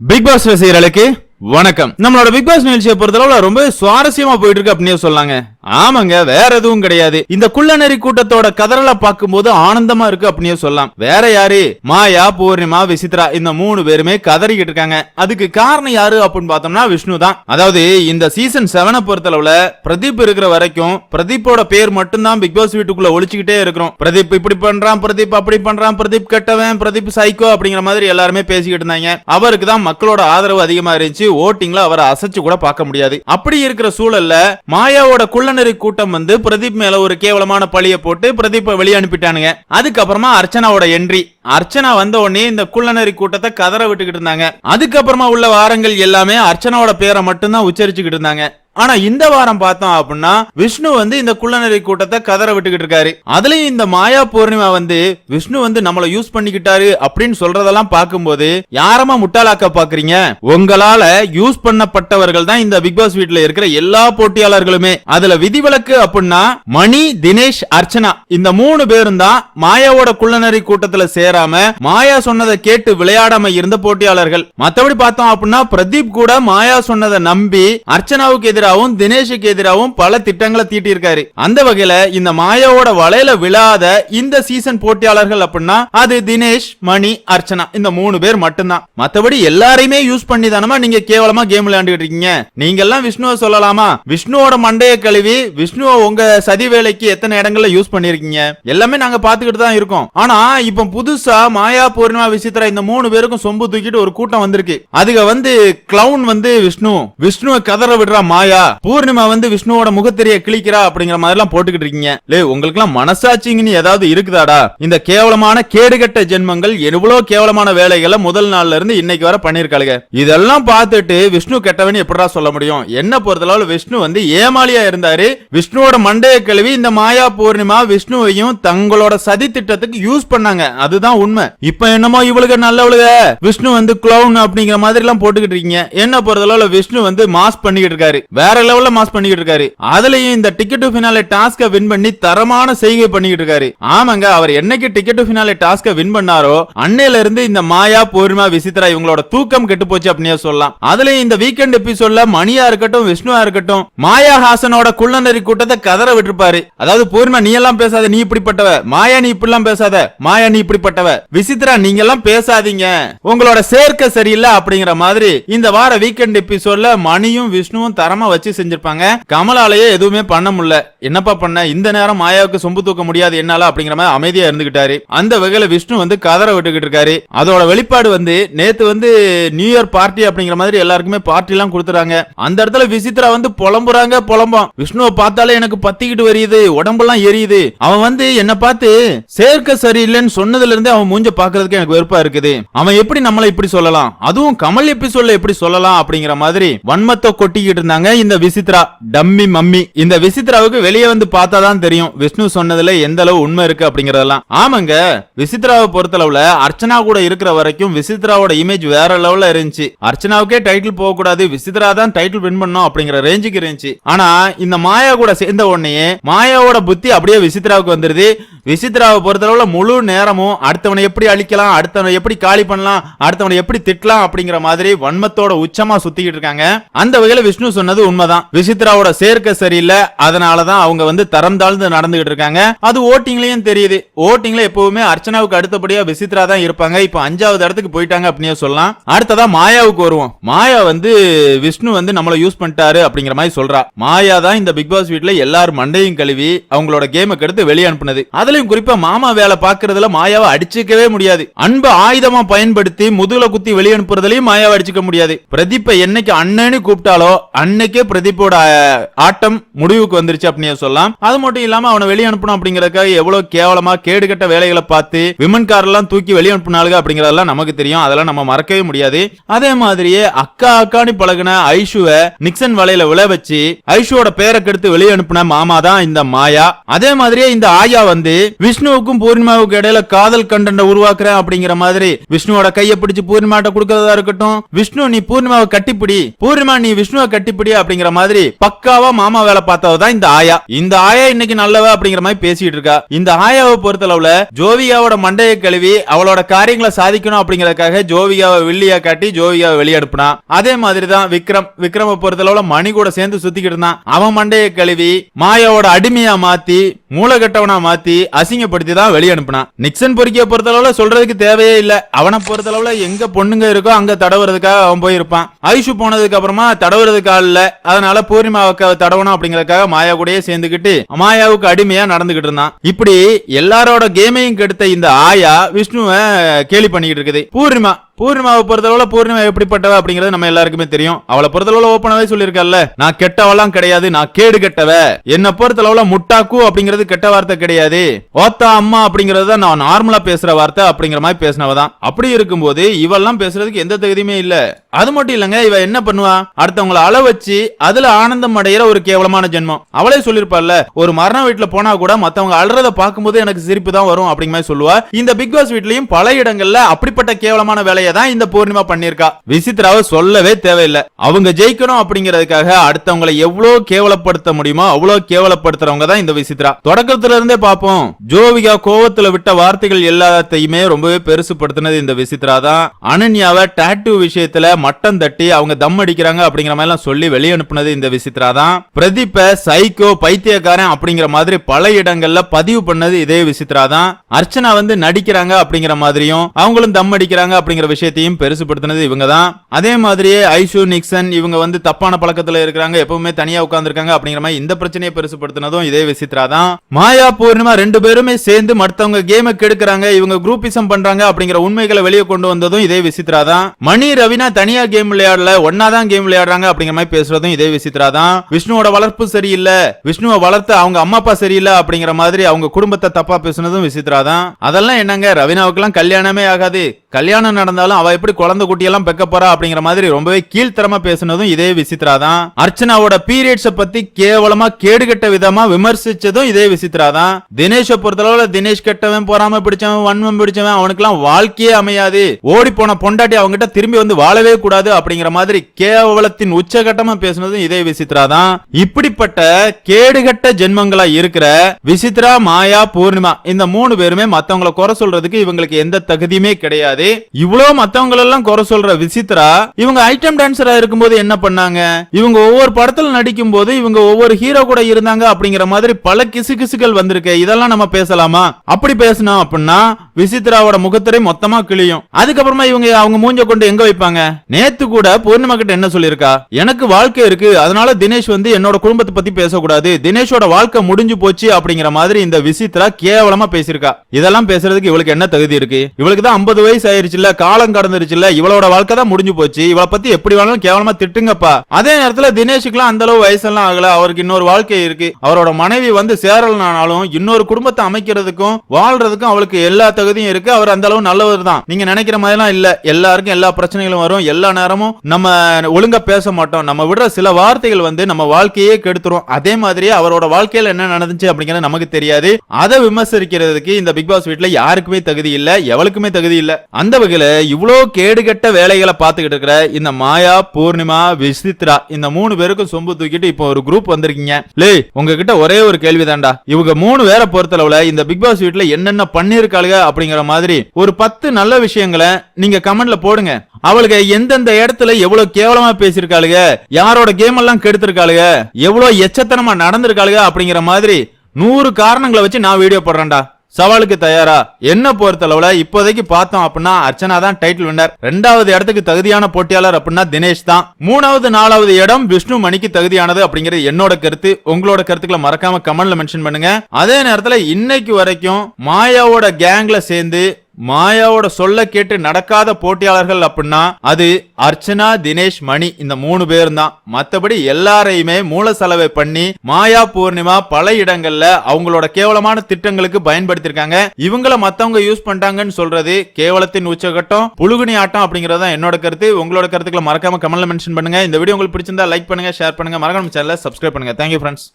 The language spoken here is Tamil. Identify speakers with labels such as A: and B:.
A: பிக் பாஸ் ரசிகர்களுக்கு வணக்கம். நம்மளோட பிக் பாஸ் நிகழ்ச்சியை பொறுத்தளவுல ரொம்ப சுவாரஸ்யமா போயிட்டு இருக்கு அப்படின்னு சொல்லாங்க. ஆமாங்க வேற எதுவும் கிடையாது. இந்த குள்ளநெறி கூட்டத்தோட கதறலை பார்க்கும்போது ஆனந்தமா இருக்கு அப்படின்னு சொல்லலாம். வேற யாரு? மாயா பூர்ணிமா விசித்ரா இந்த மூணு பேருமே கதறிக்கிட்டு இருக்காங்க. அதுக்கு காரணம் யாரு அப்படின்னு பார்த்தோம்னா விஷ்ணு தான். அதாவது இந்த சீசன் செவனை பொறுத்தளவுல பிரதீப் இருக்கிற வரைக்கும் பிரதீப்போட பேர் மட்டும்தான் பிக் பாஸ் வீட்டுக்குள்ள ஒழிச்சுக்கிட்டே இருக்கிறோம். பிரதீப் இப்படி பண்றான் பிரதீப் அப்படி பண்றான் பிரதீப் கெட்டவன் பிரதீப் சைக்கோ அப்படிங்கிற மாதிரி எல்லாருமே பேசிக்கிட்டு இருந்தாங்க. அவருக்கு தான் மக்களோட ஆதரவு அதிகமா இருந்துச்சு. ஓட்டிங்ல அவரை அசைச்சு கூட பார்க்க முடியாது. அப்படி இருக்கிற சூழல்ல மாயாவோட குள்ளநெறி கூட்டம் வந்து பிரதீப் மேல ஒரு கேவலமான பழிய போட்டு பிரதீப்பை வெளியே அனுப்பிட்டானுங்க. அதுக்கப்புறமா அர்ச்சனாவோட என்ட்ரி அர்ச்சனா வந்த உடனே இந்த குள்ளநரி கூட்டத்தை கதற விட்டுக்கிட்டு இருந்தாங்க. அதுக்கப்புறமா உள்ள வாரங்கள் எல்லாமே அர்ச்சனாவோட பேரை மட்டும்தான் உச்சரிச்சுக்கிட்டு இருந்தாங்க. ஆனா இந்த வாரம் பார்த்தோம் அப்படின்னா விஷ்ணு வந்து இந்த குள்ளநரி கூட்டத்தை கதற விட்டுக்கிட்டு இருக்காரு. அதுலயும் இந்த மாயா பூர்ணிமா வந்து விஷ்ணு வந்து நம்மள யூஸ் பண்ணிக்கிட்டாரு அப்படின்னு சொல்றதெல்லாம் பார்க்கும்போது யாரமா முட்டாளாக்க பாக்குறீங்க? உங்களால யூஸ் பண்ணப்பட்டவர்கள் தான் இந்த பிக் பாஸ் வீட்டுல இருக்கிற எல்லா போட்டியாளர்களுமே. அதுல விதிவிலக்கு அப்படின்னா மணி தினேஷ் அர்ச்சனா. இந்த மூணு பேரும் தான் மாயாவோட குள்ளநரி கூட்டத்துல சேராம மாயா சொன்னதை கேட்டு விளையாடாம இருந்த போட்டியாளர்கள். மத்தபடி பார்த்தோம் அப்படின்னா பிரதீப் கூட மாயா சொன்னதை நம்பி அர்ச்சனாவுக்கு எதிராகவும் தினேஷுக்கு எதிராகவும் பல திட்டங்களை தீட்டியிருக்காரு. அந்த வகையில இந்த மாயாவோட வலையில விழாத இந்த சீசன் போட்டியாளர்கள் அப்படின்னா அது தினேஷ் மணி அர்ச்சனா இந்த மூணு பேர் மட்டும்தான். மத்தபடி எல்லாரையுமே யூஸ் பண்ணி தானமா நீங்க கேவலமா கேம் விளையாண்டுட்டு இருக்கீங்க. நீங்க எல்லாம் விஷ்ணுவை சொல்லலாமா? விஷ்ணுவோட மண்டைய கழுவி விஷ்ணுவை உங்க சதி வேலைக்கு எத்தனை இடங்கள்ல யூஸ் பண்ணிருக்கீங்க எல்லாமே நாங்க பாத்துக்கிட்டு தான் இருக்கோம். ஆனா இப்ப புதுசா மாயா பூர்ணிமா விசித்ரா இந்த மூணு பேருக்கும் சொம்பு தூக்கிட்டு ஒரு கூட்டம் வந்திருக்கு. அதுக வந்து கிளவுன் வந்து விஷ்ணு. விஷ்ணுவை கதற விடுறா மாயா. பூர்ணிமா வந்து விஷ்ணுவோட முகத்தெரிய கிழிக்கிறா அப்படிங்கிற மாதிரி எல்லாம் போட்டுக்கிட்டு இருக்கீங்க. லே உங்களுக்கு எல்லாம் மனசாட்சிங்கன்னு ஏதாவது இருக்குதாடா? இந்த கேவலமான கேடுகட்ட ஜென்மங்கள் எவ்வளவு கேவலமான வேலைகளை முதல் நாள்ல இருந்து இன்னைக்கு வர பண்ணிருக்காளுங்க இதெல்லாம் பார்த்துட்டு விஷ்ணு கெட்டவன் எப்படா சொல்ல முடியும்? என்ன பொறுத்தளவு விஷ்ணு வந்து ஏமாளியா இருந்தாரு. விஷ்ணுவோட மண்டைய கழுவி இந்த மாயா பூர்ணிமா விஷ்ணுவையும் தங்களோட சதி திட்டத்துக்கு யூஸ் பண்ணாங்க. அதுதான் உண்மை. இப்ப என்னமோ இவளுக்கு நல்லவளுக விஷ்ணு வந்து குளவுன் அப்படிங்கிற மாதிரி எல்லாம் போட்டுக்கிட்டு இருக்கீங்க. என்ன பொறுத்தளவுல விஷ்ணு வந்து மாஸ் பண்ணிக்கிட்டு இருக்காரு. வேற லெவல்ல மாஸ் பண்ணிக்கிட்டு இருக்காரு. அதுலயும் இந்த ticket to finale task win பண்ணி தரமான செய்கை பண்ணிக்கிட்டு இருக்காரு. ஆமாங்க அவர் என்னைக்கு ticket to finale task win பண்ணாரோ அன்னையில இருந்து இந்த மாயா பூர்ணிமா விசித்ரா இவங்களோட தூக்கம் கெட்டு போச்சு அப்படின்னே சொல்லலாம். அதுலயும் இந்த வீக்கெண்ட் எபிசோட்ல மணியா இருக்கட்டும் விஷ்ணுவா இருக்கட்டும் மாயா ஹாசனோட குள்ளநெறி கூட்டத்தை கதற விட்டுருப்பாரு. அதாவது பூர்ணிமா நீ எல்லாம் பேசாத நீ இப்படிப்பட்டவ. மாயா நீ இப்படிலாம் பேசாத. மாயா நீ இப்படிப்பட்ட இப்படிப்பட்டவ விசித்ரா நீங்க எல்லாம் பேசாதீங்க. உங்களோட சேர்க்கை சரியில்லை அப்படிங்கிற மாதிரி இந்த வார வீக்கெண்ட் எபிசோட்ல மணியும் விஷ்ணுவும் தரமா வச்சு செஞ்சிருப்பாங்க. கமலாலேயே எதுவுமே பண்ண முடியல. என்னப்பா பண்ண? இந்த நேரம் மாயாவுக்கு சொம்பு தூக்க முடியாது என்னால அப்படிங்கிற மாதிரி அமைதியா இருந்துகிட்டாரு. அந்த வகையில விஷ்ணு வந்து கதற விட்டுக்கிட்டு இருக்காரு. அதோட வெளிப்பாடு வந்து நேத்து வந்து நியூ இயர் பார்ட்டி அப்படிங்கிற மாதிரி எல்லாருக்குமே பார்ட்டி எல்லாம் கொடுத்துறாங்க. அந்த இடத்துல விசித்ரா வந்து புலம்புறாங்க புலம்பம் விஷ்ணுவை பார்த்தாலே எனக்கு பத்திக்கிட்டு வருது உடம்பெல்லாம் எரியுது. அவன் வந்து என்ன பார்த்து சேர்க்க சரியில்லைன்னு சொன்னதுல இருந்து அவன் மூஞ்ச பாக்குறதுக்கு எனக்கு வெறுப்பா இருக்குது. அவன் எப்படி நம்மளை இப்படி சொல்லலாம்? அதுவும் கமல் எபிசோட்ல எப்படி சொல்லலாம் அப்படிங்கிற மாதிரி வன்மத்தை கொட்டிக்கிட்டு இருந்தாங்க இந்த விசித்ரா டம்மி மம்மி. இந்த விசித்ராவுக்கு வெளியே வந்து பார்த்தா தான் தெரியும். விஷ்ணு சொன்னதுல எந்த அளவு உண்மை இருக்கு அப்படிங்கறதெல்லாம். ஆமாங்க விசித்ராவை பொறுத்தளவுல அர்ச்சனா கூட இருக்கிற வரைக்கும் விசித்ராவோட இமேஜ் வேற லெவல்ல இருந்துச்சு. அர்ச்சனாவுக்கே டைட்டில் போக கூடாது விசித்ரா தான் டைட்டில் வின் பண்ணும் அப்படிங்கிற ரேஞ்சுக்கு இருந்துச்சு. ஆனா இந்த மாயா கூட சேர்ந்த உடனே மாயாவோட புத்தி அப்படியே விசித்ராவுக்கு வந்துருது. விசித்ராவை பொறுத்தளவுல முழு நேரமும் அடுத்தவனை எப்படி அழிக்கலாம் அடுத்தவனை எப்படி காலி பண்ணலாம் அடுத்தவனை எப்படி திட்டலாம் அப்படிங்கிற மாதிரி வன்மத்தோட உச்சமா சுத்திக்கிட்டு இருக்காங்க. அந்த வகையில விஷ்ணு சொன்னது உண்மைதான். விசித்ராவோட சேர்க்கை சரியில்லை. அதனாலதான் அவங்க வந்து தரம் தாழ்ந்து நடந்துகிட்டு இருக்காங்க. அது ஓட்டிங்லயும் தெரியுது. ஓட்டிங்ல எப்பவுமே அர்ச்சனாவுக்கு அடுத்தபடியா விசித்ரா தான் இருப்பாங்க. இப்போ அஞ்சாவது இடத்துக்கு போயிட்டாங்க அப்படின்னு சொல்லலாம். அடுத்ததான் மாயாவுக்கு வருவோம். மாயா வந்து விஷ்ணு வந்து நம்மளை யூஸ் பண்ணிட்டாரு அப்படிங்கிற மாதிரி சொல்றா. மாயா தான் இந்த பிக் பாஸ் வீட்ல எல்லாரும் மண்டையும் கழுவி அவங்களோட கேமை கெடுத்து வெளியே அனுப்புனது. அதுலயும் குறிப்பா மாமா வேலை பாக்குறதுல மாயாவை அடிச்சுக்கவே முடியாது. அன்பு ஆயுதமா பயன்படுத்தி முதுகுல குத்தி வெளியனுப்புறதுலயும் மாயாவை அடிச்சுக்க முடியாது. பிரதீப்பை என்னைக்கு அண்ணன்னு கூப்பிட்டாலோ அன்னைக்கே பிரதீப்போட ஆட்டம் முடிவுக்கு வந்துருச்சு அப்படின்னு சொல்லலாம். அது மட்டும் இல்லாம அவனை வெளியே அனுப்பணும் அப்படிங்கறதுக்காக எவ்வளவு கேவலமா கேடுகட்ட வேலைகளை பார்த்து விமன் கார் எல்லாம் தூக்கி வெளியே அப்படிங்கறதெல்லாம் நமக்கு தெரியும். அதெல்லாம் நம்ம மறக்கவே முடியாது. அதே மாதிரியே அக்கா அக்கானி பழகுன ஐஷுவை நிக்சன் வலையில விழ வச்சு ஐஷுவோட பேரை கெடுத்து வெளியே அனுப்பின மாமா தான் இந்த மாயா. அதே மாதிரியே இந்த ஆயா வந்து விஷ்ணுவுக்கும் பூர்ணிமாவுக்கு இடையில காதல் கண்டன உருவாக்குறேன் அப்படிங்கிற மாதிரி விஷ்ணுவோட கையை பிடிச்சு பூர்ணிமாட்ட கொடுக்கறதா இருக்கட்டும். விஷ்ணு நீ பூர்ணிமாவை கட்டிப்பிடி. பூர்ணிமா நீ விஷ்ணுவை கட்டிப்பிடி அப்படிங்கிற மாதிரி பக்காவா மாமா வேலை பார்த்தவதான் இந்த ஆயா. இந்த ஆயா இன்னைக்கு நல்லவ அப்படிங்கிற மாதிரி பேசிட்டு இருக்கா. இந்த ஆயாவை பொறுத்தளவுல ஜோவியாவோட மண்டையை கழுவி அவளோட காரியங்களை சாதிக்கணும் அப்படிங்கறதுக்காக ஜோவியாவை வில்லியா காட்டி ஜோவியாவை வெளியே அதே மாதிரி தான் விக்ரம் விக்ரம பொறுத்தளவுல மணி கூட சேர்ந்து சுத்திக்கிட்டு இருந்தான். அவன் மண்டையை கழுவி மாயாவோட அடிமையா மாத்தி மூலகட்டவனா மாத்தி அசிங்கப்படுத்தி தான் வெளியே அனுப்புனான் நிக்சன் பொறுக்கிய பொறுத்தளவுல சொல்றதுக்கு தேவையே இல்ல. அவனை பொறுத்தளவுல எங்க பொண்ணுங்க இருக்கோ அங்க தடவுறதுக்காக அவன் போயிருப்பான். ஐஷு போனதுக்கு அப்புறமா தடவுறதுக்கு ஆள் இல்ல. அதனால பூர்ணிமாவுக்கு தடவணும் அப்படிங்கறதுக்காக மாயா கூடயே சேர்ந்துக்கிட்டு மாயாவுக்கு அடிமையா நடந்துகிட்டு இருந்தான். இப்படி எல்லாரோட கேமையும் கெடுத்த இந்த ஆயா விஷ்ணுவை கேலி பண்ணிக்கிட்டு இருக்குது. பூர்ணிமா பூர்ணிமாவை பொறுத்தளவுல பூர்ணிமா எப்படிப்பட்டவ அப்படிங்கறது நம்ம எல்லாருக்குமே தெரியும். அவளை பொறுத்தளவுல ஓப்பனாவே சொல்லியிருக்கல நான் கெட்டவெல்லாம் கிடையாது நான் கேடு கெட்டவ. என்ன பொறுத்தளவுல முட்டாக்கு அப்படிங்கிறது கெட்ட வார்த்தை கிடையாது. ஓத்தா அம்மா அப்படிங்கறது தான் நான் நார்மலா பேசுற வார்த்தை அப்படிங்கிற மாதிரி பேசினவதான் அப்படி இருக்கும்போது இவெல்லாம் பேசுறதுக்கு எந்த தகுதியுமே இல்லை. அது மட்டும் இல்லங்க இவ என்ன பண்ணுவா? அடுத்தவங்கள அள வச்சு அதுல ஆனந்தம் அடையிற ஒரு கேவலமான ஜென்மம். அவளே சொல்லிருப்பாள்ல ஒரு மரண வீட்டுல போனா கூட மத்தவங்க அழுறத பார்க்கும்போது எனக்கு சிரிப்பு தான் வரும் அப்படிங்கிற மாதிரி சொல்லுவா. இந்த பிக் பாஸ் வீட்லயும் பல இடங்கள்ல அப்படிப்பட்ட கேவலமான வேலையை தான் இந்த பூர்ணிமா பண்ணிருக்கா விசித்ராவை சொல்லவே தேவையில்லை. அவங்க ஜெயிக்கணும் அப்படிங்கிறதுக்காக அடுத்தவங்களை எவ்வளவு கேவலப்படுத்த முடியுமோ அவ்வளவு கேவலப்படுத்துறவங்க தான் இந்த விசித்ரா தொடக்கத்துல இருந்தே பார்ப்போம். ஜோவிகா கோவத்துல விட்ட வார்த்தைகள் எல்லாத்தையுமே ரொம்பவே பெருசுப்படுத்தினது இந்த விசித்ரா தான். அனன்யாவை டாட்டூ விஷயத்துல மட்டம் தட்டி அவங்க தம் அடிக்கிறாங்க அப்படிங்கிற மாதிரி எல்லாம் சொல்லி வெளியே அனுப்புனது இந்த விசித்ரா தான் பிரதீப்ப சைக்கோ பைத்தியக்காரன் அப்படிங்கிற மாதிரி பல இடங்கள்ல பதிவு பண்ணது இதே விசித்ரா தான் அர்ச்சனா வந்து நடிக்கிறாங்க அப்படிங்கிற மாதிரியும் அவங்களும் தம் அடிக்கிறாங்க அப்படிங்கிற விஷயத்தையும் பெருசுப்படுத்தினது இவங்க தான் அதே மாதிரியே ஐஷு நிக்சன் இவங்க வந்து தப்பான பழக்கத்துல இருக்கிறாங்க எப்பவுமே தனியா உட்கார்ந்துருக்காங்க அப்படிங்கிற மாதிரி இந்த பிரச்சனையை பெருசுப்படுத்தினதும் இதே விசித்ரா தான் மாயா பூர்ணிமா ரெண்டு பேருமே சேர்ந்து மற்றவங்க கேமை கெடுக்கிறாங்க இவங்க குரூப்பிசம் பண்றாங்க அப்படிங்கிற உண்மைகளை வெளியே கொண்டு வந்ததும் இதே விசித்ரா தான் மணி ரவினா தனியா கேம் விளையாடல ஒன்னா தான் கேம் விளையாடுறாங்க அப்படிங்கிற மாதிரி பேசுறதும் இதே விசித்ரா தான். விஷ்ணுவோட வளர்ப்பு சரியில்லை. விஷ்ணுவை வளர்த்து அவங்க அம்மா அப்பா சரியில்லை அப்படிங்கிற மாதிரி அவங்க குடும்பத்தை தப்பா பேசுனதும் விசித்ரா தான். அதெல்லாம் என்னங்க ரவினாவுக்கெல்லாம் கல்யாணமே ஆகாது. கல்யாணம் நடந்தாலும் அவ எப்படி குழந்தை குட்டியெல்லாம் பெக்க போறா அப்படிங்கிற மாதிரி ரொம்பவே கீழ்த்தரமா பேசினதும் இதே விசித்ரா தான் அர்ச்சனாவோட பீரியட்ஸ பத்தி கேவலமா கேடுகட்ட விதமா விமர்சிச்சதும் இதே விசித்ரா தான் தினேஷ பொறுத்தளவுல தினேஷ் கெட்டவன் பொறாம பிடிச்சவன் வன்மம் பிடிச்சவன் அவனுக்குலாம் வாழ்க்கையே அமையாது. ஓடி போன பொண்டாட்டி அவங்ககிட்ட திரும்பி வந்து வாழவே கூடாது அப்படிங்கிற மாதிரி கேவலத்தின் உச்சகட்டமா பேசினதும் இதே விசித்ரா தான் இப்படிப்பட்ட கேடுகட்ட ஜென்மங்களா இருக்கிற விசித்ரா மாயா பூர்ணிமா இந்த மூணு பேருமே மத்தவங்களை குறை சொல்றதுக்கு இவங்களுக்கு எந்த தகுதியுமே கிடையாது. இவ்வளவு மத்தவங்க எல்லாம் குறை சொல்ற விசித்ரா இவங்க ஐட்டம் டான்சரா இருக்கும்போது என்ன பண்ணாங்க? இவங்க ஒவ்வொரு படத்துல நடிக்கும் போது இவங்க ஒவ்வொரு ஹீரோ கூட இருந்தாங்க அப்படிங்கிற மாதிரி பல கிசு கிசுகள் வந்திருக்கு. இதெல்லாம் நம்ம பேசலாமா? அப்படி பேசணும் அப்படின்னா விசித்ராவோட முகத்திரை மொத்தமா கிளியும் அதுக்கப்புறமா இவங்க அவங்க மூஞ்ச கொண்டு எங்க வைப்பாங்க? நேத்து கூட பூர்ணிமா கிட்ட என்ன சொல்லிருக்கா எனக்கு வாழ்க்கை இருக்கு அதனால தினேஷ் வந்து என்னோட குடும்பத்தை பத்தி பேசக்கூடாது. தினேஷோட வாழ்க்கை முடிஞ்சு போச்சு அப்படிங்கிற மாதிரி இந்த விசித்ரா கேவலமா பேசியிருக்கா. இதெல்லாம் பேசுறதுக்கு இவளுக்கு என்ன தகுதி இருக்கு? இவளுக்கு தான் ஐம்பது வயசு ஆயிருச்சுல காலம் கடந்துருச்சுல இவளோட வாழ்க்கை தான் முடிஞ்சு போச்சு. இவளை பத்தி எப்படி வேணாலும் கேவலமா திட்டுங்கப்பா. அதே நேரத்துல தினேஷுக்குலாம் அந்த அளவு வயசெல்லாம் ஆகல. அவருக்கு இன்னொரு வாழ்க்கை இருக்கு. அவரோட மனைவி வந்து சேரலனாலும் இன்னொரு குடும்பத்தை அமைக்கிறதுக்கும் வாழ்றதுக்கும் அவளுக்கு எல்லா தகுதியும் இருக்கு. அவர் அந்த அளவு நல்லவர் தான். நீங்க நினைக்கிற மாதிரிலாம் இல்ல. எல்லாருக்கும் எல்லா பிரச்சனைகளும் வரும். எல்லா நேரமும் நம்ம ஒழுங்கா பேச மாட்டோம். நம்ம விடுற சில வார்த்தைகள் வந்து நம்ம வாழ்க்கையே கெடுத்துரும். அதே மாதிரி அவரோட வாழ்க்கையில என்ன நடந்துச்சு அப்படிங்கிறது நமக்கு தெரியாது. அதை விமர்சிக்கிறதுக்கு இந்த பிக் பாஸ் வீட்டுல யாருக்குமே தகுதி இல்ல. எவளுக்குமே தகுதி இல்ல. அந்த வகையில் இவ்வளோ கேடுகட்ட வேலைகளை பார்த்துக்கிட்டு இருக்கிற இந்த மாயா பூர்ணிமா விசித்ரா இந்த மூணு பேருக்கும் சொம்பு தூக்கிட்டு இப்போ ஒரு குரூப் வந்திருக்கீங்க. லே உங்ககிட்ட ஒரே ஒரு கேள்விதான்டா. இவங்க மூணு பேரை பொறுத்தளவுல இந்த பிக் பாஸ் வீட்டில் என்னென்ன பண்ணியிருக்காளுக அப்படிங்கிற மாதிரி ஒரு பத்து நல்ல விஷயங்களை நீங்க கமெண்ட்ல போடுங்க. அவளுக்கு எந்தெந்த இடத்துல எவ்வளவு கேவலமா பேசியிருக்காளுங்க யாரோட கேம் எல்லாம் கெடுத்திருக்காளுங்க எவ்வளவு எச்சத்தனமா நடந்திருக்காளுங்க அப்படிங்கிற மாதிரி நூறு காரணங்களை வச்சு நான் வீடியோ போடுறேன்டா. சவாலுக்கு தயாரா? என்ன பொறுத்தளவுல இப்போதைக்கு பார்த்தோம் அப்படின்னா அர்ச்சனா தான் டைட்டில் வின்னர் ரெண்டாவது இடத்துக்கு தகுதியான போட்டியாளர் அப்படின்னா தினேஷ் தான். மூணாவது நாலாவது இடம் விஷ்ணு மணிக்கு தகுதியானது அப்படிங்கிறது என்னோட கருத்து. உங்களோட கருத்துக்களை மறக்காம கமெண்ட்ல மென்ஷன் பண்ணுங்க. அதே நேரத்துல இன்னைக்கு வரைக்கும் மாயாவோட கேங்ல சேர்ந்து மாயாவோட சொல்ல கேட்டு நடக்காத போட்டியாளர்கள் அப்படின்னா அது அர்ச்சனா தினேஷ் மணி இந்த மூணு பேர் தான் மத்தபடி எல்லாரையுமே மூல செலவை பண்ணி மாயா பூர்ணிமா பல இடங்கள்ல அவங்களோட கேவலமான திட்டங்களுக்கு பயன்படுத்திருக்காங்க இவங்கள மத்தவங்க யூஸ் பண்ணிட்டாங்கன்னு சொல்றது கேவலத்தின் உச்சகட்டம் புழுகுனி ஆட்டம் அப்படிங்கறது தான் என்னோட கருத்து. உங்களோட கருத்துக்களை மறக்காம கமெண்ட்ல மென்ஷன் பண்ணுங்க. இந்த வீடியோ உங்களுக்கு பிடிச்சிருந்தா லைக் பண்ணுங்க ஷேர் பண்ணுங்க. மறக்காம சேனல சப்ஸ்கிரைப் பண்ணுங்க. Thank you friends